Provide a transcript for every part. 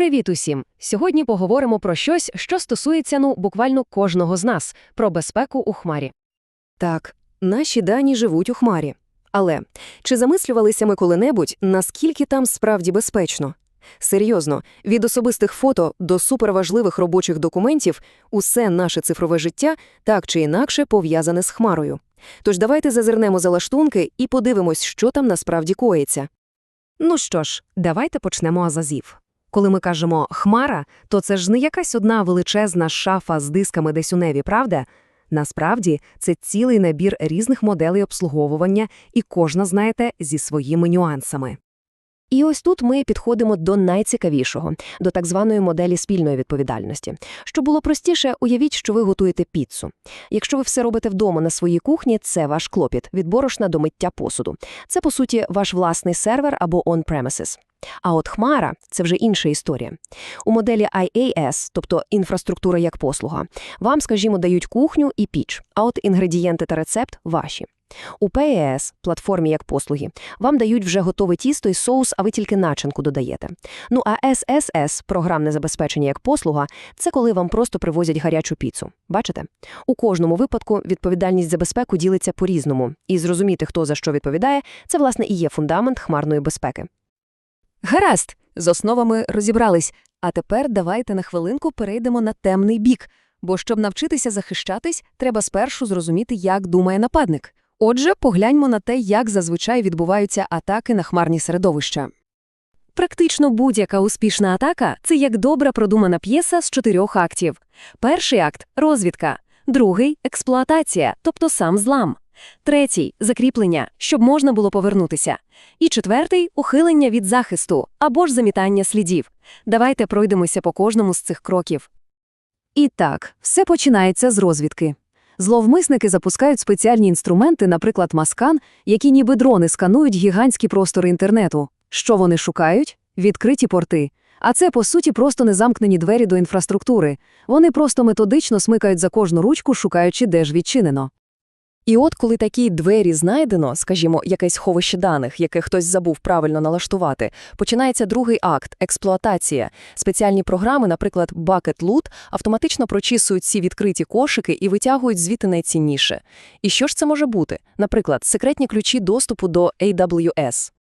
Привіт усім! Сьогодні поговоримо про щось, що стосується ну буквально кожного з нас про безпеку у хмарі. Так, наші дані живуть у хмарі. Але чи замислювалися ми коли-небудь, наскільки там справді безпечно? Серйозно, від особистих фото до суперважливих робочих документів усе наше цифрове життя так чи інакше пов'язане з хмарою. Тож давайте зазирнемо за лаштунки і подивимось, що там насправді коїться. Ну що ж, давайте почнемо азазів. Коли ми кажемо «хмара», то це ж не якась одна величезна шафа з дисками десь у неві, правда? Насправді, це цілий набір різних моделей обслуговування, і кожна, знаєте, зі своїми нюансами. І ось тут ми підходимо до найцікавішого, до так званої моделі спільної відповідальності. Щоб було простіше, уявіть, що ви готуєте піцу. Якщо ви все робите вдома на своїй кухні, це ваш клопіт від борошна до миття посуду. Це, по суті, ваш власний сервер або on-premises. А от Хмара це вже інша історія. У моделі IaaS, тобто інфраструктура як послуга, вам, скажімо, дають кухню і піч, а от інгредієнти та рецепт ваші. У PaaS, платформі як послуги, вам дають вже готове тісто і соус, а ви тільки начинку додаєте. Ну а SSS, програмне забезпечення як послуга, це коли вам просто привозять гарячу піцу. Бачите? У кожному випадку відповідальність за безпеку ділиться по-різному, і зрозуміти, хто за що відповідає, це власне і є фундамент хмарної безпеки. Гаразд, з основами розібрались. А тепер давайте на хвилинку перейдемо на темний бік, бо щоб навчитися захищатись, треба спершу зрозуміти, як думає нападник. Отже, погляньмо на те, як зазвичай відбуваються атаки на хмарні середовища. Практично будь-яка успішна атака це як добра продумана п'єса з чотирьох актів. Перший акт розвідка, другий експлуатація, тобто сам злам. Третій закріплення, щоб можна було повернутися. І четвертий ухилення від захисту або ж замітання слідів. Давайте пройдемося по кожному з цих кроків. І так, все починається з розвідки. Зловмисники запускають спеціальні інструменти, наприклад, маскан, які ніби дрони сканують гігантські простори інтернету. Що вони шукають? Відкриті порти. А це, по суті, просто незамкнені двері до інфраструктури. Вони просто методично смикають за кожну ручку, шукаючи, де ж відчинено. І от коли такі двері знайдено, скажімо, якесь ховище даних, яке хтось забув правильно налаштувати, починається другий акт експлуатація. Спеціальні програми, наприклад, Bucket Loot, автоматично прочісують ці відкриті кошики і витягують звідти найцінніше. І що ж це може бути? Наприклад, секретні ключі доступу до AWS.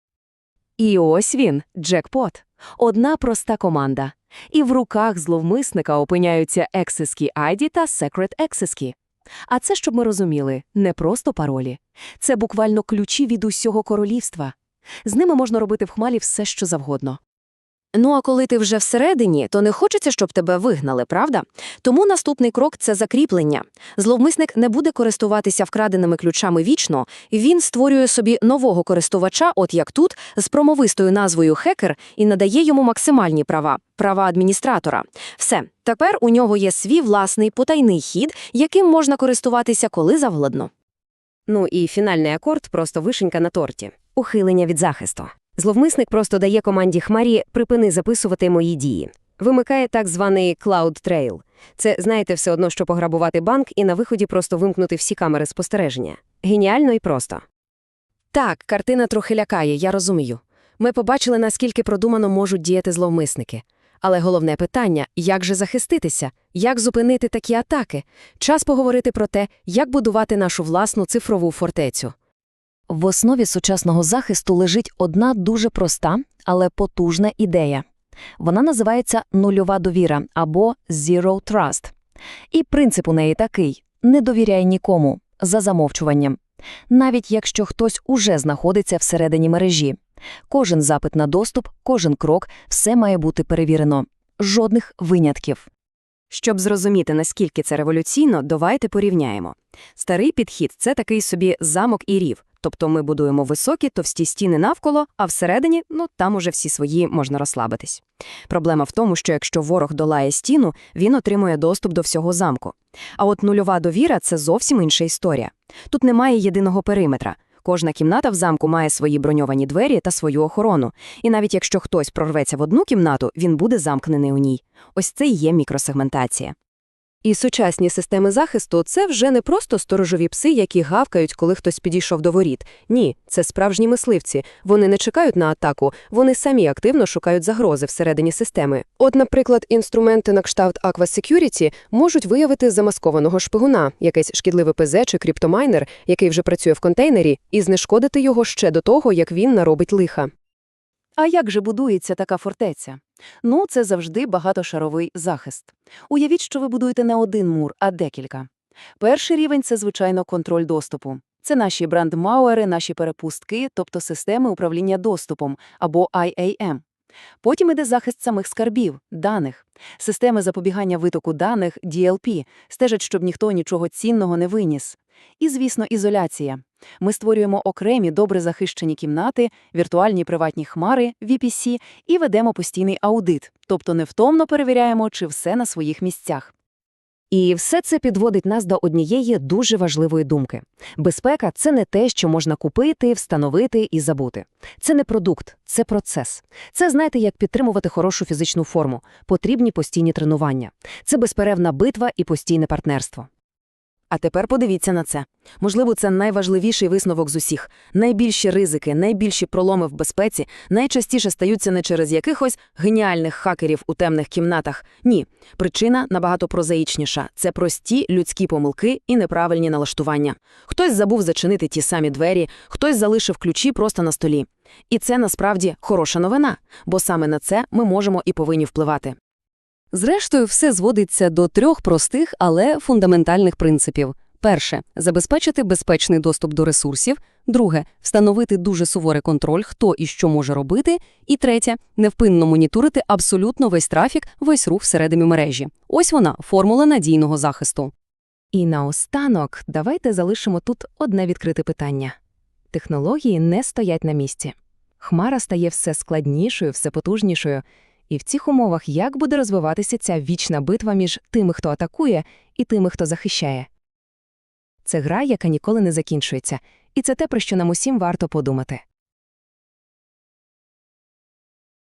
І ось він, джекпот. Одна проста команда. І в руках зловмисника опиняються Access Key ID та Secret Access Key. А це, щоб ми розуміли, не просто паролі. Це буквально ключі від усього королівства. З ними можна робити в хмалі все, що завгодно. Ну а коли ти вже всередині, то не хочеться, щоб тебе вигнали, правда? Тому наступний крок це закріплення. Зловмисник не буде користуватися вкраденими ключами вічно, він створює собі нового користувача, от як тут, з промовистою назвою хекер, і надає йому максимальні права права адміністратора. Все, тепер у нього є свій власний потайний хід, яким можна користуватися коли завгодно. Ну і фінальний акорд просто вишенька на торті ухилення від захисту. Зловмисник просто дає команді Хмарі припини записувати мої дії. Вимикає так званий Cloud Trail. Це, знаєте, все одно, що пограбувати банк і на виході просто вимкнути всі камери спостереження. Геніально і просто. Так, картина трохи лякає, я розумію. Ми побачили, наскільки продумано можуть діяти зловмисники. Але головне питання як же захиститися, як зупинити такі атаки? Час поговорити про те, як будувати нашу власну цифрову фортецю. В основі сучасного захисту лежить одна дуже проста, але потужна ідея. Вона називається нульова довіра або Zero Trust. І принцип у неї такий: не довіряй нікому за замовчуванням, навіть якщо хтось уже знаходиться всередині мережі. Кожен запит на доступ, кожен крок, все має бути перевірено. Жодних винятків. Щоб зрозуміти, наскільки це революційно, давайте порівняємо. Старий підхід це такий собі замок і рів. Тобто ми будуємо високі, товсті стіни навколо, а всередині, ну там уже всі свої можна розслабитись. Проблема в тому, що якщо ворог долає стіну, він отримує доступ до всього замку. А от нульова довіра це зовсім інша історія. Тут немає єдиного периметра. Кожна кімната в замку має свої броньовані двері та свою охорону. І навіть якщо хтось прорветься в одну кімнату, він буде замкнений у ній. Ось це і є мікросегментація. І сучасні системи захисту – це вже не просто сторожові пси, які гавкають, коли хтось підійшов до воріт. Ні, це справжні мисливці. Вони не чекають на атаку, вони самі активно шукають загрози всередині системи. От, наприклад, інструменти на кшталт Aqua Security можуть виявити замаскованого шпигуна, якийсь шкідливий ПЗ чи криптомайнер, який вже працює в контейнері, і знешкодити його ще до того, як він наробить лиха. А як же будується така фортеця? Ну, це завжди багатошаровий захист. Уявіть, що ви будуєте не один мур, а декілька. Перший рівень – це, звичайно, контроль доступу. Це наші брандмауери, наші перепустки, тобто системи управління доступом, або IAM. Потім іде захист самих скарбів, даних. Системи запобігання витоку даних, DLP, стежать, щоб ніхто нічого цінного не виніс. І, звісно, ізоляція. Ми створюємо окремі добре захищені кімнати, віртуальні приватні хмари, VPC і ведемо постійний аудит, тобто невтомно перевіряємо, чи все на своїх місцях. І все це підводить нас до однієї дуже важливої думки. Безпека – це не те, що можна купити, встановити і забути. Це не продукт, це процес. Це, знаєте, як підтримувати хорошу фізичну форму, потрібні постійні тренування. Це безперервна битва і постійне партнерство. А тепер подивіться на це. Можливо, це найважливіший висновок з усіх. Найбільші ризики, найбільші проломи в безпеці найчастіше стаються не через якихось геніальних хакерів у темних кімнатах. Ні, причина набагато прозаїчніша. Це прості людські помилки і неправильні налаштування. Хтось забув зачинити ті самі двері, хтось залишив ключі просто на столі. І це насправді хороша новина, бо саме на це ми можемо і повинні впливати. Зрештою, все зводиться до трьох простих, але фундаментальних принципів. Перше – забезпечити безпечний доступ до ресурсів. Друге – встановити дуже суворий контроль, хто і що може робити. І третє – невпинно моніторити абсолютно весь трафік, весь рух всередині мережі. Ось вона – формула надійного захисту. І наостанок давайте залишимо тут одне відкрите питання. Технології не стоять на місці. Хмара стає все складнішою, все потужнішою. І в цих умовах як буде розвиватися ця вічна битва між тими, хто атакує, і тими, хто захищає? Це гра, яка ніколи не закінчується, і це те, про що нам усім варто подумати.